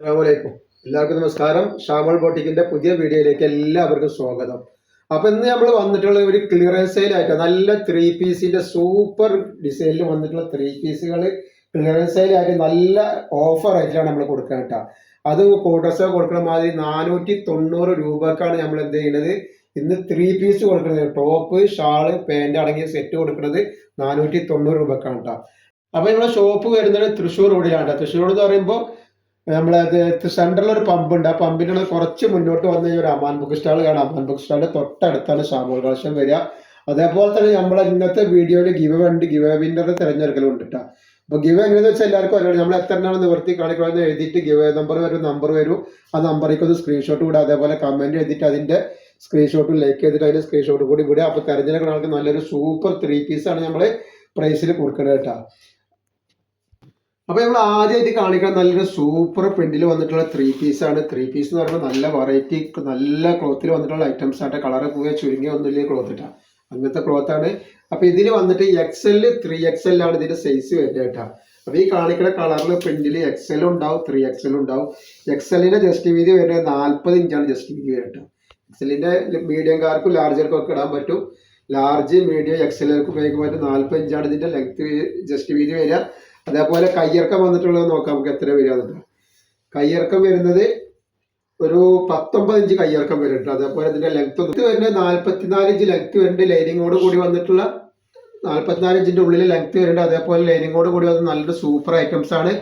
അസ്സാമലൈക്കും എല്ലാവർക്കും നമസ്കാരം. ഷാമൾ ബോട്ടിക്കിന്റെ പുതിയ വീഡിയോയിലേക്ക് എല്ലാവർക്കും സ്വാഗതം. അപ്പൊ ഇന്ന് നമ്മൾ വന്നിട്ടുള്ള ഒരു ക്ലിയറൻസ് സെയിലായിട്ട് നല്ല ത്രീ പീസിന്റെ സൂപ്പർ ഡിസൈനിൽ വന്നിട്ടുള്ള ത്രീ പീസുകൾ ക്ലിയറൻസ് സെയിലായിട്ട് നല്ല ഓഫർ ആയിട്ടാണ് നമ്മൾ കൊടുക്കുക കേട്ടോ അത് കോട്ടസോ കൊടുക്കുന്ന മാതിരി നാനൂറ്റി തൊണ്ണൂറ് രൂപക്കാണ് നമ്മൾ എന്ത് ചെയ്യുന്നത് ഇന്ന് ത്രീ പീസ് കൊടുക്കുന്നത് ടോപ്പ് ഷാൾ പാന്റ് അടങ്ങിയ സെറ്റ് കൊടുക്കുന്നത് നാനൂറ്റി തൊണ്ണൂറ് രൂപക്കാണ് കേട്ടോ അപ്പൊ നമ്മളെ ഷോപ്പ് വരുന്നത് തൃശ്ശൂർ റോഡിലാണ് തൃശ്ശൂർ എന്ന് പറയുമ്പോൾ നമ്മളത് സെൻട്രലിൽ ഒരു പമ്പ് ഉണ്ട് ആ പമ്പിന്റെ കുറച്ച് മുന്നോട്ട് വന്നു കഴിഞ്ഞാൽ ഒരു അമാൻ ബുക്ക് സ്റ്റാൾ കാണാം. അമാൻ ബുക്ക് സ്റ്റാളിന്റെ തൊട്ടടുത്താണ് ഷാമോൾ കളക്ഷൻ വരിക. അതേപോലെ തന്നെ നമ്മളെ ഇന്നത്തെ വീഡിയോയിൽ ഗിവ് ഉണ്ട്. ഗിവ് വിന്നറുടെ തിരഞ്ഞെടുക്കലുണ്ട് കേട്ടോ അപ്പൊ ഗിവ് എങ്ങനെയെന്ന് വെച്ചാൽ എല്ലാവർക്കും അറിയാം. നമ്മൾ എത്ര എണ്ണമാണ് നിവർത്തി കാണിക്കണമെന്ന് എഴുതിയിട്ട് ഗിവ് നമ്പർ വരും നമ്പർ വരും. ആ നമ്പറേക്ക് ഒന്ന് സ്ക്രീൻഷോട്ട് വിടുക അതേപോലെ കമന്റ് എഴുതിയിട്ട് അതിന്റെ സ്ക്രീൻഷോട്ട് ലൈക്ക് ചെയ്തിട്ട് അതിന്റെ സ്ക്രീൻഷോട്ട് കൂടി വിടുക. അപ്പോൾ തിരഞ്ഞെടുക്കുന്ന ആൾക്ക് നല്ലൊരു സൂപ്പർ ത്രീ പീസാണ് നമ്മൾ പ്രൈസിൽ കൊടുക്കുന്നത് കേട്ടോ അപ്പൊ നമ്മൾ ആദ്യമായിട്ട് കാണിക്കാൻ നല്ലൊരു സൂപ്പർ പ്രിന്റിൽ വന്നിട്ടുള്ള ത്രീ പീസ് ആണ്. ത്രീ പീസ് എന്ന് പറയുമ്പോൾ നല്ല വെറൈറ്റി നല്ല ക്ലോത്തിൽ വന്നിട്ടുള്ള ഐറ്റംസ് ആയിട്ട് കളറ് പോയ ചുരുങ്ങിയ ഒന്നുമില്ല ക്ലോത്ത് ഇട്ടാ അങ്ങനത്തെ ക്ലോത്ത് ആണ്. അപ്പൊ ഇതിൽ വന്നിട്ട് എക്സ് എൽ ത്രീ എക്സെൽ ആണ് ഇതിന്റെ സൈസ് വരുന്നത് കേട്ടോ അപ്പൊ ഈ കാണിക്കുന്ന കളറിൽ പ്രിന്റിൽ എക്സ് എൽ ഉണ്ടാവും ത്രീ എക്സ് എൽ ഉണ്ടാവും. എക്സ് എക്സലിന്റെ ജസ്റ്റ് വീതി വരുന്നത് നാൽപ്പത് ഇഞ്ചാണ് ജസ്റ്റ് വീതി എക്സലിന്റെ മീഡിയം മീഡിയംകാർക്കും ലാർജർക്കും ഒക്കെ ഇടാൻ പറ്റും. ലാർജ് മീഡിയം എക്സ് എക്സലുകൾക്ക് ഉപയോഗിക്കാൻ പറ്റും. നാൽപ്പത് ഇഞ്ചാണ് ഇതിന്റെ ലെങ്ത് ജസ്റ്റ് വീതി വരിക. അതേപോലെ കയ്യിറക്കം വന്നിട്ടുള്ളത് നോക്കാം നമുക്ക് എത്ര വരിക കയ്യർക്കം കയ്യിറക്കം വരുന്നത് ഒരു പത്തൊമ്പത് ഇഞ്ച് കയ്യിറക്കം വരുന്നുണ്ട്. അതേപോലെ ഇതിന്റെ ലെങ്ത് വരുന്നത് നാല്പത്തിനാല് ഇഞ്ച് ലെങ്ത് വരുന്നുണ്ട്. ലൈനിങ്ങോട് കൂടി വന്നിട്ടുള്ള നാല്പത്തിനാല് ഇഞ്ചിന്റെ ഉള്ളിൽ ലെങ്ത് വരുന്നുണ്ട്. അതേപോലെ ലൈനിങ്ങോട് കൂടി വന്ന നല്ലൊരു സൂപ്പർ ഐറ്റംസ് ആണ്.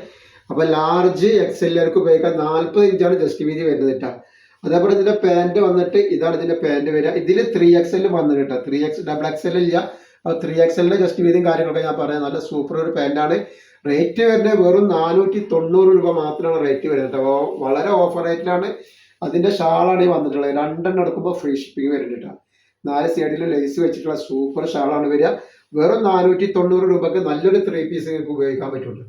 അപ്പൊ ലാർജ് എക്സ് എല്ലാവർക്കും ഉപയോഗിക്കാൻ നാല്പത് ഇഞ്ചാണ് ജസ്റ്റ് വീതി വരുന്നത് കേട്ടോ അതേപോലെ ഇതിന്റെ പാന്റ് വന്നിട്ട് ഇതാണ് ഇതിന്റെ പാന്റ് വരിക. ഇതിൽ ത്രീ എക്സ് എല്ലും വന്നു കേട്ടോ three X double X L ഇല്ല. ത്രീ എക്സെല്ലിന്റെ ജസ്റ്റ് വീതിയും കാര്യങ്ങളൊക്കെ ഞാൻ പറയാം. നല്ല സൂപ്പർ ഒരു പാന്റാണ് റേറ്റ് വരുന്നത് വെറും നാനൂറ്റി തൊണ്ണൂറ് രൂപ മാത്രമാണ് റേറ്റ് വരുന്നത്. അപ്പോൾ വളരെ ഓഫർ റേറ്റിലാണ് അതിന്റെ ഷാളാണ് ഈ വന്നിട്ടുള്ളത്. രണ്ടെണ്ണം എടുക്കുമ്പോൾ ഫ്രീ ഷിപ്പിംഗ് വരുന്നുണ്ട് നാല് സൈഡിൽ ലേസ് വെച്ചിട്ടുള്ള സൂപ്പർ ഷാളാണ് വരിക. വെറും നാനൂറ്റി തൊണ്ണൂറ് രൂപക്ക് നല്ലൊരു ത്രീ പീസ് നിങ്ങൾക്ക് ഉപയോഗിക്കാൻ പറ്റുള്ളൂ.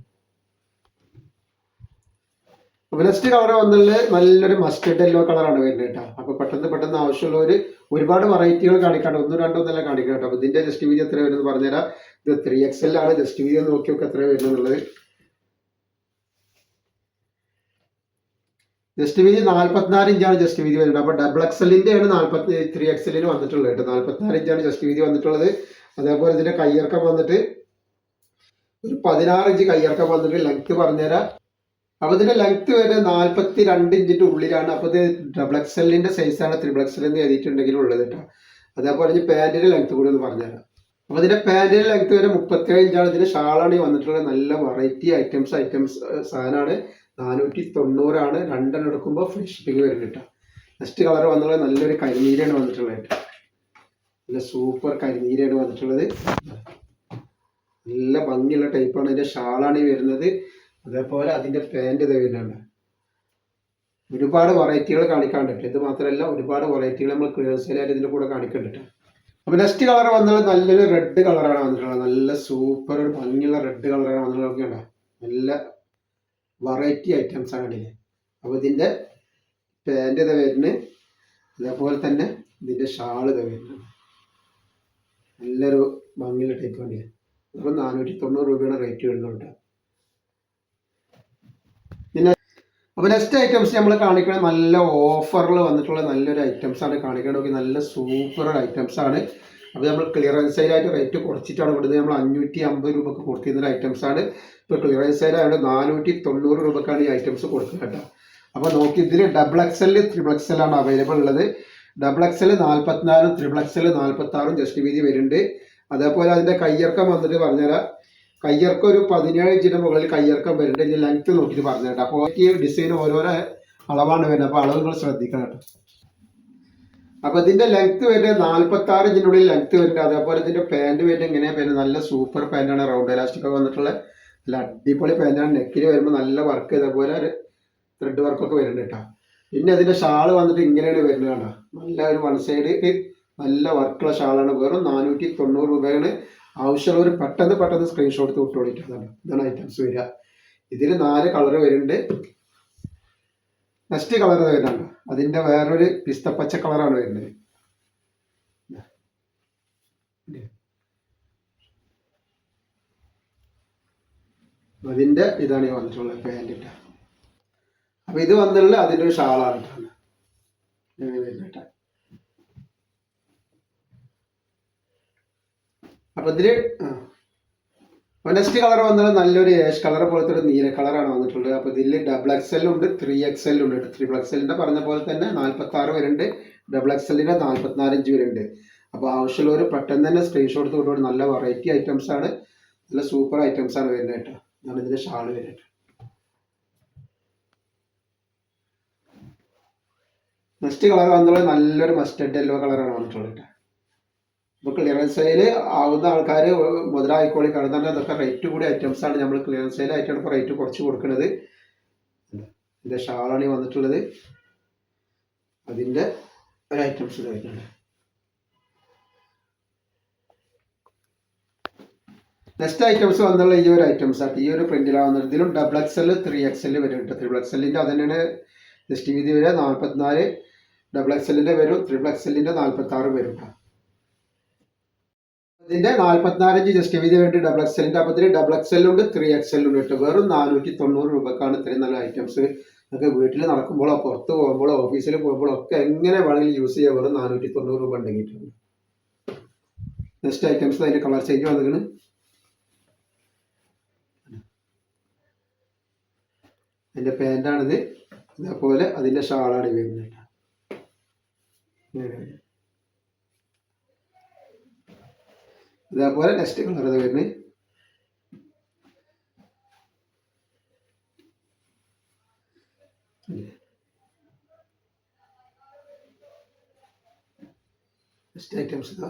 അപ്പൊ നെക്സ്റ്റ് കളർ വന്നുള്ളത് നല്ലൊരു മസ്റ്റർഡ് യെല്ലോ കളറാണ് വരുന്നത് കേട്ടോ. അപ്പൊ പെട്ടെന്ന് പെട്ടെന്ന് ആവശ്യമുള്ളവർ ഒരുപാട് വെറൈറ്റികൾ കാണിക്കാണ്ട് ഒന്നും രണ്ടോ ഒന്നല്ല കാണിക്കണം കേട്ടോ. ഇതിന്റെ ജസ്റ്റ് വീതി എത്ര വരുന്നത് പറഞ്ഞുതരാം. ഇത് ത്രീ എക്സ് എൽ ആണ്. ജസ്റ്റ് വീതി നോക്കി നോക്കി എത്ര വരുന്നുള്ളത് ജസ്റ്റ് വീതി നാല്പത്തിനാല് ഇഞ്ചാണ് ജസ്റ്റ് വീതി വരുന്നത്. അപ്പൊ ഡബിൾ എക്സലിന്റെ ആണ് നാല്പത്തി ത്രീ എക്സലിന് വന്നിട്ടുള്ളത് കേട്ടോ. നാല്പത്തിനാല് ഇഞ്ചാണ് ജസ്റ്റ് വീതി വന്നിട്ടുള്ളത്. അതേപോലെ ഇതിന്റെ കയ്യിറക്കം വന്നിട്ട് ഒരു പതിനാറ് ഇഞ്ച് കയ്യിറക്കം വന്നിട്ട് ലെങ്ത് പറഞ്ഞുതരാം. അപ്പൊ ഇതിന്റെ ലെങ്ത് വരെ നാല്പത്തി രണ്ട് ഇഞ്ചിന്റെ ഉള്ളിലാണ്. അപ്പൊ ഇത് ഡബിൾ എക്സലിന്റെ സൈസാണ് ത്രിബിൾ എക്സൽ എന്ന് എഴുതിയിട്ടുണ്ടെങ്കിൽ ഉള്ളത് കേട്ടോ. അതേപോലെ പാന്റിന്റെ ലെങ്ത് കൂടി ഒന്ന് പറഞ്ഞുതരാം. അപ്പൊ ഇതിന്റെ പാന്റിന്റെ ലെങ്ത് വരെ മുപ്പത്തേഴ് ഇഞ്ചാണ് ഇതിന്റെ ഷാളാണ് ഈ വന്നിട്ടുള്ളത്. നല്ല വെറൈറ്റി ഐറ്റംസ് ഐറ്റംസ് സാധനമാണ്. നാനൂറ്റി തൊണ്ണൂറാണ്. രണ്ടെണ്ണം എടുക്കുമ്പോൾ ഫ്രീ ഷിപ്പിംഗ് വരും കേട്ടോ. നെക്സ്റ്റ് കളർ വന്നുള്ളത് നല്ലൊരു കരിനീരയാണ് വന്നിട്ടുള്ളത്. നല്ല സൂപ്പർ കരിനീരയാണ് വന്നിട്ടുള്ളത്. നല്ല ഭംഗിയുള്ള ടൈപ്പാണ് ഇതിന്റെ ഷാളാണ് ഈ വരുന്നത്. അതേപോലെ അതിന്റെ പാന്റ് ഇത് വരുന്നുണ്ട്. ഒരുപാട് വെറൈറ്റികൾ കാണിക്കാണ്ട് ഇത് മാത്രമല്ല ഒരുപാട് വെറൈറ്റികൾ നമ്മൾ ക്ലിയർ സെയിലായിട്ട് ഇതിന്റെ കൂടെ കാണിക്കുന്നുണ്ട് അപ്പൊ നെക്സ്റ്റ് കളർ വന്നത് നല്ലൊരു റെഡ് കളറാണ് വന്നിട്ടുള്ളത്. നല്ല സൂപ്പർ ഒരു ഭംഗിയുള്ള റെഡ് കളറാണ് വന്നിട്ടുള്ളത് നല്ല വെറൈറ്റി ഐറ്റംസ് ആണ് ഇതിൽ അപ്പോൾ ഇതിന്റെ പാന്റ് ഇത് വരുന്നത്. അതേപോലെ തന്നെ ഇതിന്റെ ഷാൾ ഇത് വരുന്നത്. നല്ലൊരു ഭംഗിയുള്ള ടൈപ്പ് വണ്ടിയാണ് അപ്പോൾ നാനൂറ്റി തൊണ്ണൂറ് രൂപയാണ് റേറ്റ് വരുന്നുണ്ട് പിന്നെ അപ്പൊ നെക്സ്റ്റ് ഐറ്റംസ് നമ്മൾ കാണിക്കുന്നത് നല്ല ഓഫറിൽ വന്നിട്ടുള്ള നല്ലൊരു ഐറ്റംസ് ആണ്. കാണിക്കണമെങ്കിൽ നല്ല സൂപ്പർ ഐറ്റംസ് ആണ്. അപ്പോൾ നമ്മൾ ക്ലിയറൻസ് സെയിലായിട്ട് റേറ്റ് കുറച്ചിട്ടാണ് കൊടുത്തത് നമ്മൾ അഞ്ഞൂറ്റി അമ്പത് രൂപക്ക് കൊടുത്തിരുന്ന ഐറ്റംസ് ആണ്. ഇപ്പോൾ ക്ലിയറൻസ് സെയിലായതുകൊണ്ട് നാനൂറ്റി തൊണ്ണൂറ് രൂപക്കാണ് ഈ ഐറ്റംസ് കൊടുക്കുന്നത് കേട്ടോ. അപ്പോൾ നോക്കി ഇതിൽ ഡബിൾ എക്സൽ ത്രിബിൾ എക്സൽ ആണ് അവൈലബിൾ ഉള്ളത്. ഡബിൾ എക്സൽ നാൽപ്പത്തിനാലും ത്രിബിൾ എക്സൽ നാൽപ്പത്താറും ജസ്റ്റ് വീതി വരുന്നുണ്ട്. അതേപോലെ അതിന്റെ കയ്യിറക്കം വന്നിട്ട് പറഞ്ഞുതരാം. കയ്യിറക്കം ഒരു പതിനേഴ് ഇഞ്ചിന്റെ മുകളിൽ കയ്യർക്കം വരുന്നുണ്ട് ഇതിന്റെ ലെങ്ത് നോക്കിയിട്ട് കേട്ടോ. അപ്പോൾ ഈ ഡിസൈൻ ഓരോരോ അളവാണ് വരുന്നത്. അപ്പോൾ അളവ് നിങ്ങൾ ശ്രദ്ധിക്കണം കേട്ടോ. അപ്പൊ ഇതിന്റെ ലെങ്ത് വരുന്നത് നാല്പത്തി ആറ് ഇഞ്ചിന്റെ ഉള്ളിൽ ലെങ്ത് വരുന്നുണ്ട് അതേപോലെ ഇതിന്റെ പാന്റ് വരുന്നത് എങ്ങനെയാ വരുന്നത്? നല്ല സൂപ്പർ പാന്റാണ് റൗണ്ട് ഇലാസ്റ്റിക് ഒക്കെ വന്നിട്ടുള്ള നല്ല അടിപൊളി ആണ്. നെക്കിൽ വരുമ്പോൾ നല്ല വർക്ക് ഇതേപോലെ ഒരു ത്രെഡ് വർക്ക് ഒക്കെ വരുന്നുണ്ട് കേട്ടോ. പിന്നെ അതിന്റെ ഷാൾ വന്നിട്ട് ഇങ്ങനെയാണ് വരുന്നത് കേട്ടോ നല്ല ഒരു വൺ സൈഡ് നല്ല വർക്കുള്ള ഷാളാണ് വെറും നാനൂറ്റി തൊണ്ണൂറ് രൂപയാണ് ആവശ്യമുള്ളവർ പെട്ടെന്ന് പെട്ടെന്ന് സ്ക്രീൻഷോട്ട് എടുത്ത് വിട്ടോളിട്ടതാണ് ഇതാണ് ഐറ്റംസ് വരിക. ഇതിന് നാല് കളർ വരുന്നുണ്ട്. നെക്സ്റ്റ് കളർ വരുന്നുണ്ട്. അതിന്റെ വേറൊരു പിസ്തപ്പച്ച കളറാണ് വരുന്നത്. അതിന്റെ ഇതാണ് ഈ വന്നിട്ടുള്ളത് പാന്റിട്ട അപ്പൊ ഇത് വന്നിട്ടുള്ള അതിന്റെ ഒരു ഷാളാണ് കേട്ടോ. ഇങ്ങനെ വരുന്നത് കേട്ടോ. അപ്പൊ ഒനസ്റ്റ് നെക്സ്റ്റ് കളർ വന്നത് നല്ലൊരു ഏഷ് കളർ പോലത്തെ ഒരു നീല കളറാണ് വന്നിട്ടുള്ളത്. അപ്പോൾ ഇതിൽ ഡബിൾ എക്സ് എൽ ഉണ്ട് ത്രീ എക്സ് എൽ ഉണ്ട് ത്രിബിൾ എല്ലിന്റെ പറഞ്ഞ പോലെ തന്നെ നാല്പത്തി ആറ് വരുന്നുണ്ട് ഡബിൾ എക്സ് നാല്പത്തിനാല് ഇഞ്ച് വരുന്നുണ്ട്. അപ്പോൾ ആവശ്യമുള്ളവർ പെട്ടെന്ന് തന്നെ സ്ക്രീൻഷോട്ട് കൊണ്ടുപോയി നല്ല വെറൈറ്റി ഐറ്റംസ് ആണ്. നല്ല സൂപ്പർ ഐറ്റംസ് ആണ് വരുന്നത് കേട്ടോ. ഇതാണ് ഇതിന്റെ ഷാൾ വരുന്നത് നെക്സ്റ്റ് കളർ വന്നുള്ളത് നല്ലൊരു മസ്റ്റഡ് യെല്ലോ കളറാണ് വന്നിട്ടുള്ളത് കേട്ടോ. ഇപ്പോൾ ക്ലിയറൻസ് സെയിൽ ആവുന്ന ആൾക്കാർ മുതലായിക്കോളി കാരണം തന്നെ അതൊക്കെ റേറ്റ് കൂടി ഐറ്റംസ് ആണ് നമ്മൾ ക്ലിയറൻസ് സെയിൽ ആയിട്ടാണ് ഇപ്പോൾ റേറ്റ് കുറച്ച് കൊടുക്കുന്നത് ഇതിന്റെ ഷാളാണ് ഈ വന്നിട്ടുള്ളത്. അതിന്റെ ഒരു ഐറ്റംസ് വരുന്നുണ്ട് നെക്സ്റ്റ് ഐറ്റംസ് വന്നുള്ള ഈ ഒരു ഐറ്റംസ് ആണ് ഈ ഒരു പ്രിന്റിലാവുന്നത് ഇതിലും ഡബിൾ എക്സൽ ത്രീ എക്സൽ വരുന്നുണ്ട്. ത്രിബിൾ എക്സലിന്റെ അത് തന്നെയാണ് ലിസ്റ്റിംഗ് വീതി വരെ നാൽപ്പത്തിനാല് ഡബിൾ എക്സലിന്റെ വരും. ത്രിബിൾ എക്സലിന്റെ നാൽപ്പത്തി ആറ് വരും. ഇതിന്റെ നാല്പത്തിനാലഞ്ച് ജസ്റ്റ് വീതി വേണ്ടി ഡബിൾ എക്സലിന്റെ അപ്പത്തിൽ ഡബിൾ എക്സലുണ്ട് ത്രീ എക്സലുണ്ട് കേട്ടോ വെറും നാനൂറ്റി തൊണ്ണൂറ് രൂപക്കാണ് ഇത്രയും നല്ല ഐറ്റംസ് നമുക്ക് വീട്ടിൽ നടക്കുമ്പോഴോ പുറത്ത് പോകുമ്പോഴോ ഓഫീസിൽ പോകുമ്പോഴോ ഒക്കെ എങ്ങനെ വേണമെങ്കിലും യൂസ് ചെയ്യാൻ വെറും നാനൂറ്റി തൊണ്ണൂറ് രൂപ ഉണ്ടെങ്കിൽ നെക്സ്റ്റ് ഐറ്റംസ് അതിന്റെ കളർ ചേഞ്ച് വന്നിരിക്കുന്നത് അതിന്റെ പാന്റാണിത് ഇതേപോലെ അതിന്റെ ഷാളാണ് വരുന്നത് ഇതേപോലെ നെക്സ്റ്റ് കളർ വരുന്നത്. ഐറ്റംസ് ഇതാ.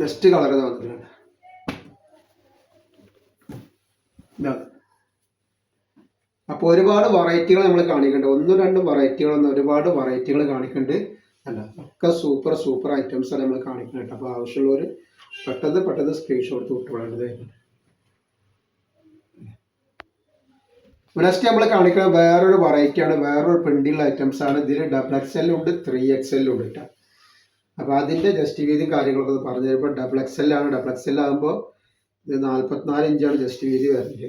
നെക്സ്റ്റ് കളർ ഇതാ വന്നിട്ടുണ്ട് ഇതാണ് അപ്പോൾ ഒരുപാട് വെറൈറ്റികൾ നമ്മൾ കാണിക്കുന്നുണ്ട് ഒന്നും രണ്ടും വെറൈറ്റികളൊന്നും ഒരുപാട് വെറൈറ്റികൾ കാണിക്കുന്നുണ്ട് അല്ല ഒക്കെ സൂപ്പർ സൂപ്പർ ഐറ്റംസ് ആണ് നമ്മൾ കാണിക്കുന്നത് അപ്പോൾ ആവശ്യമുള്ളവർ പെട്ടെന്ന് പെട്ടെന്ന് സ്ക്രീൻഷോട്ട് വിട്ടുകൊള്ളേണ്ടത് നെക്സ്റ്റ് നമ്മൾ കാണിക്കുന്ന വേറൊരു വെറൈറ്റിയാണ് വേറൊരു പ്രിന്റിലുള്ള ഐറ്റംസ് ആണ്. ഇതിൽ ഡബിൾ എക്സ് എല്ലും ഉണ്ട് ത്രീ എക്സ് എല്ലും ഉണ്ട് കേട്ടോ. അപ്പോൾ അതിന്റെ ജസ്റ്റ് വീതി കാര്യങ്ങളൊക്കെ പറഞ്ഞു തരുമ്പോൾ ഡബിൾ എക്സ് എൽ ആണ്. ഡബിൾ എക്സ് എൽ ആകുമ്പോൾ ഇത് നാൽപ്പത്തിനാല് ഇഞ്ചാണ് ജസ്റ്റ് വീതി വരുന്നത്.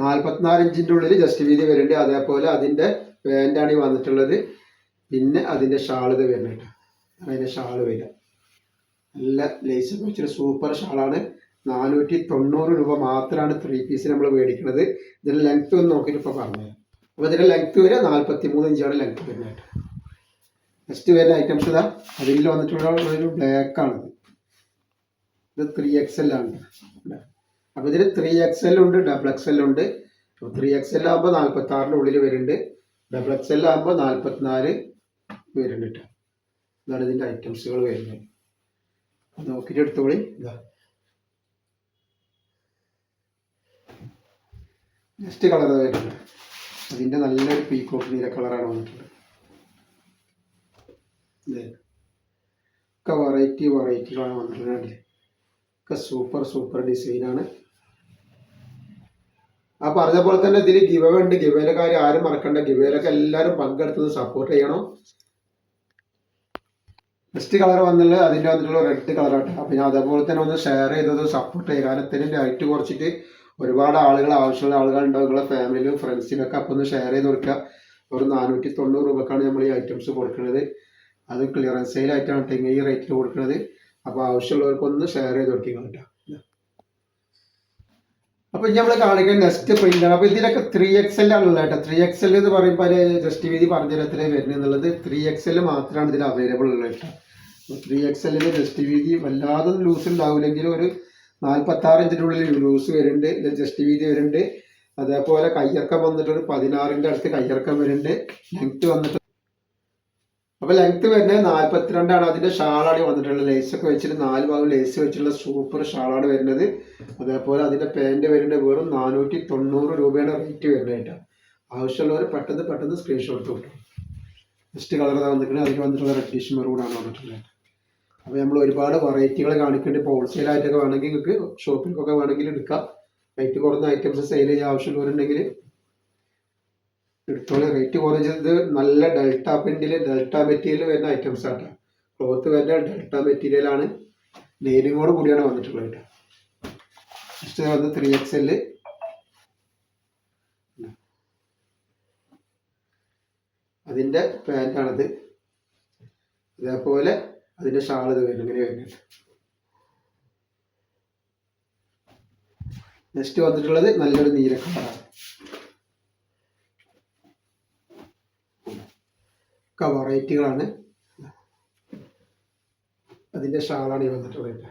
നാൽപ്പത്തിനാല് ഇഞ്ചിന്റെ ഉള്ളിൽ ജസ്റ്റ് വീതി വരുന്നുണ്ട് അതേപോലെ അതിന്റെ പാന്റാണ് ഈ വന്നിട്ടുള്ളത്. പിന്നെ അതിന്റെ ഷാളിത് വരുന്നുണ്ട് അതിന്റെ ഷാൾ വരിക. നല്ല ലേസ് വെച്ചൊരു സൂപ്പർ ഷാളാണ്. നാനൂറ്റി തൊണ്ണൂറ് രൂപ മാത്രമാണ് ത്രീ പീസ് നമ്മൾ മേടിക്കുന്നത് ഇതിന്റെ ലെങ്ത് ഒന്ന് നോക്കിയിട്ട് ഇപ്പോൾ പറഞ്ഞു അപ്പോൾ ഇതിന്റെ ലെങ്ത് വരെ നാൽപ്പത്തി മൂന്ന് ഇഞ്ചാണ് ലെങ്ത് വരുന്നത് നെക്സ്റ്റ് വരുന്ന ഐറ്റംസ് ഇതാ. അതിൽ വന്നിട്ടുള്ള ഒരു ബ്ലാക്ക് ആണ് ഇത് ത്രീ എക്സ് ആണ്. അപ്പോൾ ഇതിൽ ത്രീ എക്സ് എൽ ഉണ്ട് ഡബിൾ എക്സ് എൽ ഉണ്ട്. അപ്പോൾ ത്രീ എക്സ് എൽ ആകുമ്പോൾ നാൽപ്പത്തി ആറിന്റെ ഉള്ളിൽ വരുന്നുണ്ട്. ഡബിൾ എക്സ് എൽ ആകുമ്പോൾ നാൽപ്പത്തിനാല് വരുന്നുണ്ട് കേട്ടോ ഇതാണ് ഇതിന്റെ ഐറ്റംസുകൾ വരുന്നത്. നോക്കിയിട്ട് എടുത്തോളി. ഇതാ. നെക്സ്റ്റ് കളർ വരുന്നുണ്ട് അതിന്റെ നല്ലൊരു പീക്കോക്ക് നീല കളറാണ് വന്നിട്ടുള്ളത്. ഒക്കെ വെറൈറ്റി വെറൈറ്റികളാണ് വന്നിട്ടുള്ളത് ഒക്കെ സൂപ്പർ സൂപ്പർ ഡിസൈനാണ് ആ പറഞ്ഞ പോലെ തന്നെ ഇതിൽ ഗിവ ഉണ്ട്. ഗിവയുടെ കാര്യം ആരും മറക്കണ്ട. ഗിവയിലൊക്കെ എല്ലാവരും പങ്കെടുത്തത് സപ്പോർട്ട് ചെയ്യണം. നെക്സ്റ്റ് കളർ വന്നുള്ളത് അതിന്റെ വന്നിട്ടുള്ള റെഡ് കളറാണ് അപ്പം ഞാൻ അതേപോലെ തന്നെ ഒന്ന് ഷെയർ ചെയ്തത് സപ്പോർട്ട് ചെയ്യുക കാരണം ഇതിന്റെ ലൈറ്റ് കുറച്ചിട്ട് ഒരുപാട് ആളുകൾ ആവശ്യമുള്ള ആളുകൾ ഉണ്ടാവും. നിങ്ങളെ ഫാമിലിയിലും ഫ്രണ്ട്സിനൊക്കെ അപ്പം ഒന്ന് ഷെയർ ചെയ്ത് കൊടുക്കുക. ഒരു നാനൂറ്റി തൊണ്ണൂറ് രൂപക്കാണ് നമ്മൾ ഈ ഐറ്റംസ് കൊടുക്കുന്നത്. അത് ക്ലിയറൻസ് സെയിലായിട്ടാണ് ഈ റേറ്റിൽ കൊടുക്കുന്നത്. അപ്പോൾ ആവശ്യമുള്ളവർക്കൊന്ന് ഷെയർ ചെയ്ത് കൊടുക്കുക കേട്ടോ. അപ്പോൾ ഇനി നമ്മൾ കാണിക്കുക നെക്സ്റ്റ് പ്രിന്റാണ് അപ്പോൾ ഇതിലൊക്കെ ത്രീ എക്സ് എൽ ആണുള്ളത് കേട്ടോ. ത്രീ എക്സ് എൽ എന്ന് പറയുമ്പോൾ ജസ്റ്റ് വീതി പറഞ്ഞിരത്തിൽ വരുന്നത് എന്നുള്ളത്. ത്രീ എക്സ് എൽ മാത്രമാണ് ഇതിൽ അവൈലബിൾ ഉള്ളത് കേട്ടോ. ത്രീ എക്സ് എല്ലിന് ജസ്റ്റ് വീതി വല്ലാതെ ലൂസ് ഉണ്ടാവില്ലെങ്കിലും ഒരു നാൽപ്പത്താറ് ഇഞ്ചിന്റെ ഉള്ളിൽ ലൂസ് വരുന്നുണ്ട്. ജസ്റ്റ് വീതി വരുന്നുണ്ട്. അതേപോലെ കയ്യിറക്കം വന്നിട്ട് ഒരു പതിനാറിന്റെ അടുത്ത് കയ്യിറക്കം വരുന്നുണ്ട്. ലെങ്ത് വന്നിട്ട് അപ്പോൾ ലെങ്ത് വരുന്നത് നാൽപ്പത്തിരണ്ടാണ് അതിന്റെ ഷാളാണ് വന്നിട്ടുള്ളത്. ലേസ് ഒക്കെ വെച്ചിട്ട് നാല് ഭാഗം ലേസ് വെച്ചിട്ടുള്ള സൂപ്പർ ഷാളാണ് വരുന്നത്. അതേപോലെ അതിന്റെ പാന്റ് വരുന്നത് വെറും നാനൂറ്റി തൊണ്ണൂറ് രൂപയാണ് റേറ്റ് വരുന്നത് കേട്ടോ. ആവശ്യമുള്ളവർ പെട്ടെന്ന് പെട്ടെന്ന് സ്ക്രീൻഷോട്ട് കിട്ടും ഫസ്റ്റ് കളർ വന്നിട്ടുണ്ട് അതിൽ വന്നിട്ടുള്ള റെഡിഷ് മെറൂണാണ് വന്നിട്ടുള്ളത്. അപ്പോൾ നമ്മൾ ഒരുപാട് വെറൈറ്റികൾ കാണിക്കേണ്ടി ഇപ്പോൾ ഹോൾസെയിൽ ആയിട്ടൊക്കെ വേണമെങ്കിൽ നിങ്ങൾക്ക് ഷോപ്പിലേക്കൊക്കെ വേണമെങ്കിൽ എടുക്കാം. റേറ്റ് കുറഞ്ഞ ഐറ്റംസ് സെയിൽ ചെയ്യാൻ ആവശ്യമുള്ളവരുണ്ടെങ്കിൽ എടുത്തോളൂ റേറ്റ് കുറഞ്ഞത് നല്ല ഡെൽറ്റ പ്രിന്റിൽ ഡെൽറ്റ മെറ്റീരിയൽ വരുന്ന ഐറ്റംസ് ആട്ടോ ക്ലോത്ത് വരുന്ന ഡെൽറ്റ മെറ്റീരിയലാണ് നെയിലിങ്ങോട് കൂടിയാണ് വന്നിട്ടുള്ളത് കേട്ടോ വന്ന് ത്രീ എക്സ് എൽ അതിന്റെ പാന്റാണിത് ഇതേപോലെ അതിന്റെ ഷാൾ ഇത് വരും. ഇങ്ങനെ വരുന്നുണ്ട് നെക്സ്റ്റ് വന്നിട്ടുള്ളത് നല്ലൊരു നീല കളറാണ്. ഒക്കെ വെറൈറ്റികളാണ് അതിന്റെ ഷാളാണ് ഈ വന്നിട്ടുള്ളത്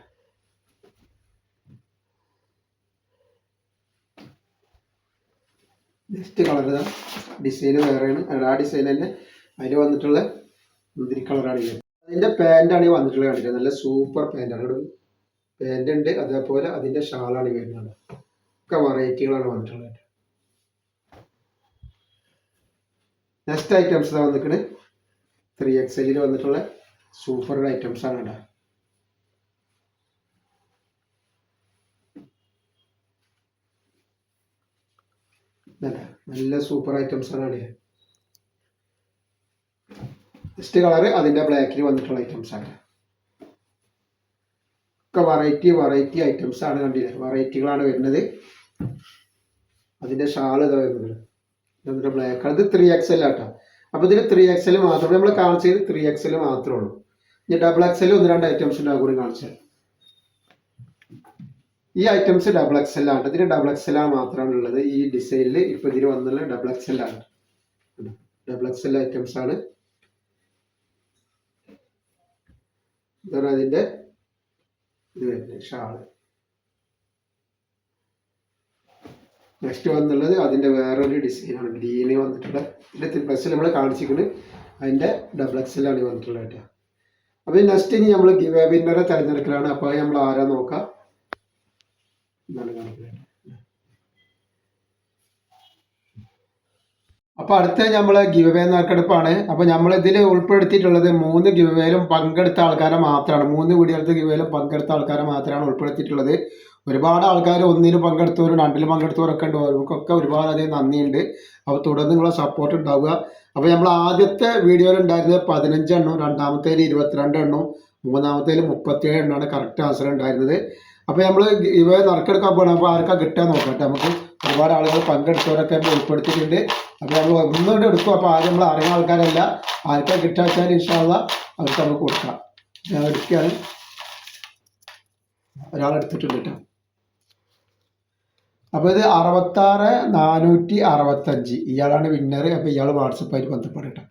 നെക്സ്റ്റ് കളർ ഡിസൈൻ വേറെയാണ്. ആ ഡിസൈൻ തന്നെ അതിൽ വന്നിട്ടുള്ള മുന്തിരി കളറാണ് ഇത്. അതിന്റെ പാന്റാണ് ഈ വന്നിട്ടുള്ളത് കണ്ടിട്ട് നല്ല സൂപ്പർ പാന്റാണ് ഇവിടെ പാന്റ് ഉണ്ട്. അതേപോലെ അതിന്റെ ഷാളാണ് വരുന്നത്. ഒക്കെ വെറൈറ്റികളാണ് വന്നിട്ടുള്ളത്. നെക്സ്റ്റ് ഐറ്റംസ് വന്നിട്ടുണ്ട് വന്നിട്ട് ത്രീ എക്സ് വന്നിട്ടുള്ള സൂപ്പർ ഐറ്റംസ് ആണ് കേട്ടോ നല്ല സൂപ്പർ ഐറ്റംസ് ആണ് ജസ്റ്റ് കളർ അതിന്റെ ബ്ലാക്കിൽ വന്നിട്ടുള്ള ഐറ്റംസ് ആണ്. ഒക്കെ വെറൈറ്റി വെറൈറ്റി ഐറ്റംസ് ആണ് കണ്ടില്ലേ? വെറൈറ്റികളാണ് വരുന്നത്. അതിന്റെ ഷാൾ ഇതാ വരുന്നത്. ബ്ലാക്ക് അത് ത്രീ എക്സ് എല്ലാം ആട്ടോ. അപ്പോൾ ഇതിൽ ത്രീ എക്സൽ മാത്രമേ നമ്മൾ കാണിച്ചത് ത്രീ എക്സൽ മാത്രമേ ഉള്ളൂ. ഇനി ഡബിൾ എക്സൽ ഒന്ന് രണ്ട് ഐറ്റംസ് ഉണ്ടാകും കൂടി കാണിച്ചത് ഈ ഐറ്റംസ് ഡബിൾ എക്സൽ ആണ് ഇതിന് ഡബിൾ എക്സൽ ആണ് മാത്രമാണ് ഉള്ളത്. ഈ ഡിസൈനിൽ ഇപ്പോൾ ഇതിന് വന്നുള്ള ഡബിൾ എക്സൽ ആണ്. ഡബിൾ എക്സൽ ഐറ്റംസ് ആണ്. ഇതാണ് അതിന്റെ ഇത് വരുന്നത്. ഷാൾ. നെക്സ്റ്റ് വന്നുള്ളത് അതിന്റെ വേറൊരു ഡിസൈനാണ് ഗ്രീന് വന്നിട്ടുള്ള. ഇതിന്റെ പ്ലസ് നമ്മൾ കാണിച്ചിരിക്കുന്നത് അതിന്റെ ഡബിൾ എക്സ് എൽ വന്നിട്ടുള്ളത് കേട്ടോ. അപ്പോൾ നെക്സ്റ്റ് ഇനി നമ്മൾ ഗിവ് തിരഞ്ഞെടുക്കലാണ്. അപ്പോൾ നമ്മൾ ആരാ നോക്കാം? എന്നാണ് കാണിക്കുന്നത് അപ്പൊ അടുത്ത നമ്മൾ ഗിവ് വേ നറുക്കെടുപ്പാണ് അപ്പൊ നമ്മൾ ഇതിൽ ഉൾപ്പെടുത്തിയിട്ടുള്ളത് മൂന്ന് ഗിവ് വേയിലും പങ്കെടുത്ത ആൾക്കാരെ മാത്രമാണ്. മൂന്ന് വീഡിയോയിലത്തെ ഗിവ് വേയിലും പങ്കെടുത്ത ആൾക്കാരെ മാത്രമാണ് ഉൾപ്പെടുത്തിയിട്ടുള്ളത്. ഒരുപാട് ആൾക്കാർ ഒന്നിന് പങ്കെടുത്തവരും രണ്ടിൽ പങ്കെടുത്തവരൊക്കെ ഉണ്ട്. അവർക്കൊക്കെ ഒരുപാട് അധികം നന്ദിയുണ്ട്. അപ്പോൾ തുടർന്ന് നിങ്ങളെ സപ്പോർട്ട് ഉണ്ടാവുക. അപ്പോൾ നമ്മൾ ആദ്യത്തെ വീഡിയോയിൽ ഉണ്ടായിരുന്നത് പതിനഞ്ചെണ്ണം രണ്ടാമത്തേൽ ഇരുപത്തിരണ്ട് എണ്ണം മൂന്നാമത്തേൽ മുപ്പത്തിയേഴ് എണ്ണമാണ് കറക്റ്റ് ആൻസർ ഉണ്ടായിരുന്നത്. അപ്പോൾ നമ്മൾ ഇവ നറുക്കെടുക്കാൻ പോകണം അപ്പോൾ ആർക്കാ കിട്ടാൻ നോക്കട്ടെ നമുക്ക് ഒരുപാട് ആളുകൾ പങ്കെടുത്തവരൊക്കെ ഉൾപ്പെടുത്തിയിട്ടുണ്ട്. അപ്പോൾ നമ്മൾ ഒന്നും എടുക്കും. അപ്പോൾ ആദ്യം നമ്മൾ അറിയുന്ന ആൾക്കാരല്ല. ആർക്കാ കിട്ടുക വെച്ചാൽ ഇൻഷാല്ല അവർക്ക് നമുക്ക് കൊടുക്കാം. ഞാൻ എടുക്കുകയാണ്. ഒരാൾ എടുത്തിട്ടുണ്ട് കേട്ടോ. അപ്പോൾ ഇത് അറുപത്താറ് നാനൂറ്റി അറുപത്തഞ്ച്. ഇയാളാണ് വിന്നർ അപ്പോൾ ഇയാൾ വാട്സപ്പായിട്ട് ബന്ധപ്പെടട്ടെ